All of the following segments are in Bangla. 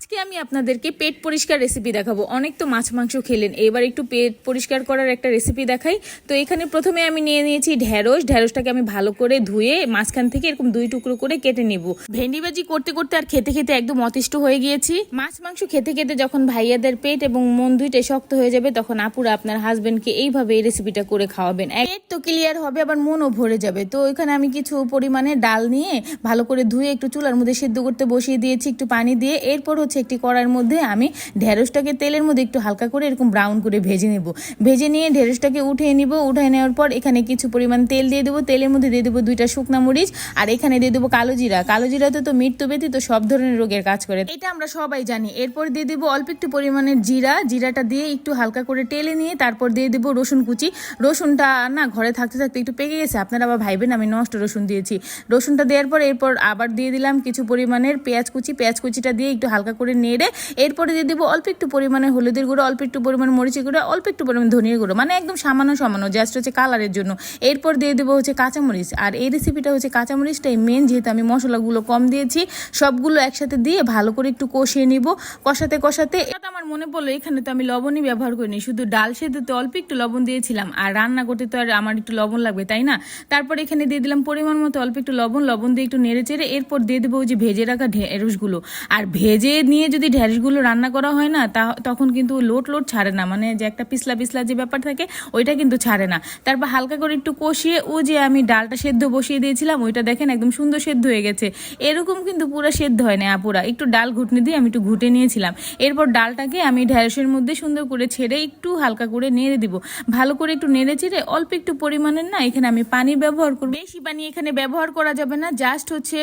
আজকে আমি আপনাদেরকে পেট পরিষ্কার রেসিপি দেখাবো। অনেক তো মাছ মাংস খেলেন। এবার একটু পেট পরিষ্কার করার একটা রেসিপি দেখাই। তো এখানে প্রথমে আমি নিয়ে নিয়েছি ঢ্যাঁড়স ঢ্যাঁড়সটাকে আমি ভালো করে ধুয়ে মাঝখান থেকে এরকম দুই টুকরো করে কেটে নেব। ভেন্ডি ভাজি করতে করতে আর খেতে খেতে একদম অতিষ্ঠ হয়ে গিয়েছি। মাছ মাংস খেতে খেতে যখন ভাইয়াদের পেট এবং মন দুইটাই শক্ত হয়ে যাবে, তখন আপুরা আপনার হাজবেন্ডকে এইভাবে এই রেসিপিটা করে খাওয়াবেন। পেট তো ক্লিয়ার হবে, আবার মনও ভরে যাবে। তো এখানে আমি কিছু পরিমাণে ডাল নিয়ে ভালো করে ধুয়ে একটু চুলার মধ্যে সেদ্ধ করতে বসিয়ে দিয়েছি, একটু পানি দিয়ে। এরপর হচ্ছে একটি কড়াইয়ের মধ্যে আমি ঢেঁড়সটাকে তেলের মধ্যে একটু হালকা করে এরকম ব্রাউন করে ভেজে নেব। ভেজে নিয়ে ঢেঁড়সটাকে উঠিয়ে নিব। উঠিয়ে নেওয়ার পর এখানে কিছু পরিমাণ তেল দিয়ে দেবো। তেলের মধ্যে দিয়ে দেবো দুইটা শুকনা মরিচ আর এখানে দিয়ে দেবো কালো জিরা। কালো জিরাতে তো মৃত্যু ব্যতীত সব ধরনের রোগের কাজ করে। এটা আমরা সবাই জানি। এরপর দিয়ে দেবো অল্প একটু পরিমাণের জিরা। জিরাটা দিয়ে একটু হালকা করে টেলে নিয়ে তারপর দিয়ে দেবো রসুন কুচি। রসুনটা না ঘরে থাকতে থাকতে একটু পেকে গেছে। আপনারা আবার ভাইবেন আমি নষ্ট রসুন দিয়েছি। রসুনটা দেওয়ার পর এরপর আবার দিয়ে দিলাম কিছু পরিমাণের পেঁয়াজ কুচি। পেঁয়াজ কুচিটা দিয়ে একটু হালকা করে নেড়ে এরপরে দিয়ে দেবো অল্প একটু পরিমাণে হলুদের গুঁড়ো, অল্প একটু পরিমাণ মরিচের গুঁড়ো, অল্প একটু পরিমাণ ধনিয়ার গুঁড়ো মানে একদম সামান্য সামান্য জাস্ট হচ্ছে কালারের জন্য। এরপর দিয়ে দেবো হচ্ছে কাঁচামরিচ। আর এই রেসিপিটা হচ্ছে কাঁচামরিচটাই মেন যেহেতু আমি মশলাগুলো কম দিয়েছি, সবগুলো একসাথে দিয়ে ভালো করে একটু কষিয়ে নিব। কষাতে কষাতে, এটা আমার মনে পড়ল, এখানে তো আমি লবণই ব্যবহার করিনি, শুধু ডাল সেদ্ধতে অল্প একটু লবণ দিয়েছিলাম, আর রান্না করতে তো আর আমার একটু লবণ লাগবে, তাই না? তারপর এখানে দিয়ে দিলাম পরিমাণ মতো অল্প একটু লবণ লবণ দিয়ে একটু নেড়ে চেড়ে, এরপর দিয়ে দেবো যে ভেজে রাখা ঢেঁড়সগুলো আর ভেজে নিয়ে যদি ঢেঁড়সগুলো রান্না করা হয় না, তা তখন কিন্তু লোট লোট ছাড়ে না। মানে যে একটা পিছলা পিছলা যে ব্যাপার থাকে, ওইটা কিন্তু ছাড়ে না। তারপর হালকা করে একটু কষিয়ে ও যে আমি ডালটা সেদ্ধ বসিয়ে দিয়েছিলাম, ওইটা দেখেন একদম সুন্দর সেদ্ধ হয়ে গেছে। এরকম কিন্তু পুরো সেদ্ধ হয় না আপুরা। একটু ডাল ঘুটনি দিয়ে আমি একটু ঘুটে নিয়েছিলাম। এরপর ডালটাকে আমি ঢেঁড়সের মধ্যে সুন্দর করে ছেড়ে একটু হালকা করে নেড়ে দিব। ভালো করে একটু নেড়ে চেড়ে অল্প একটু পরিমাণের না এখানে আমি পানি ব্যবহার করব। বেশি পানি এখানে ব্যবহার করা যাবে না। জাস্ট হচ্ছে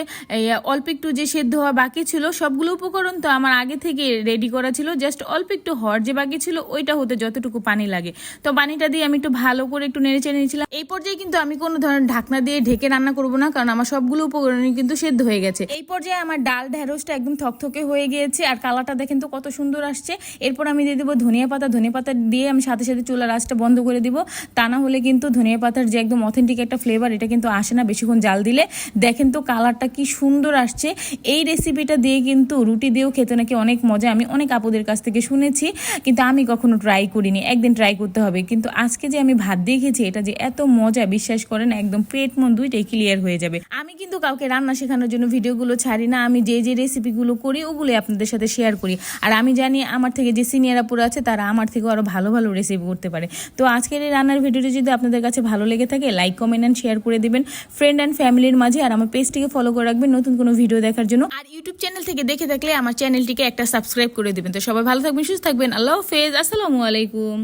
অল্প একটু যে সেদ্ধ হওয়া বাকি ছিল, সবগুলো উপকরণ তো আমার আগে থেকে রেডি করা ছিল জাস্ট অল্প একটু হর যে বাকি ছিল, ওইটা হতে যতটুকু পানি লাগে। তো পানিটা দিয়ে আমি একটু ভালো করে একটু নেড়ে চেড়ে নিয়েছিলাম। এই পর্যায়ে কিন্তু আমি কোনো ধরনের ঢাকনা দিয়ে ঢেকে রান্না করব না, কারণ আমার সবগুলো উপকরণই কিন্তু সেদ্ধ হয়ে গেছে। এই পর্যায়ে আমার ডাল ঢেঁড়সটা একদম থকথকে হয়ে গিয়েছে, আর কালারটা দেখেন তো কত সুন্দর আসছে। এরপর আমি দিয়ে দেবো ধনিয়া পাতা। ধনিয়া পাতা দিয়ে আমি সাথে সাথে চুলার আঁচটা বন্ধ করে দিব। তা না হলে কিন্তু ধনিয়া পাতার যে একদম অথেন্টিক একটা ফ্লেভার এটা কিন্তু আসে না বেশিক্ষণ জাল দিলে। দেখেন তো কালারটা কি সুন্দর আসছে। এই রেসিপিটা দিয়ে কিন্তু রুটি দিয়েও খেতে নাকি অনেক মজা। আমি অনেক আপুদের কাছ থেকে শুনেছি, কিন্তু আমি কখনো ট্রাই করিনি। একদিন ট্রাই করতে হবে। কিন্তু আজকে যে আমি ভাত দিয়ে খেয়েছি, এটা যে এত মজা, বিশ্বাস করেন, একদম পেট মন দুইটাই ক্লিয়ার হয়ে যাবে। আমি কিন্তু কাউকে রান্না শেখানোর জন্য ভিডিওগুলো ছাড়ি না। আমি যে যে রেসিপিগুলো করি, ওগুলোই আপনাদের সাথে শেয়ার করি। আর আমি জানি আমার থেকে যে সিনিয়র আপুরা আছে, তারা আমার থেকে আরও ভালো ভালো রেসিপি করতে পারে। তো আজকের এই রান্নার ভিডিওটি যদি আপনাদের কাছে ভালো লেগে থাকে লাইক কমেন্ট অ্যান্ড শেয়ার করে দেবেন ফ্রেন্ড অ্যান্ড ফ্যামিলির মাঝে। আর আমার পেজটিকে ফলো করে রাখবেন নতুন কোনো ভিডিও দেখার জন্য। আর ইউটিউব চ্যানেল থেকে দেখে থাকলে আমার চ্যানেলটিকে একটা সাবস্ক্রাইব করে দেবেন। তো সবাই ভালো থাকবেন, সুস্থ থাকবেন। আল্লাহ হাফেজ। আসসালামু আলাইকুম।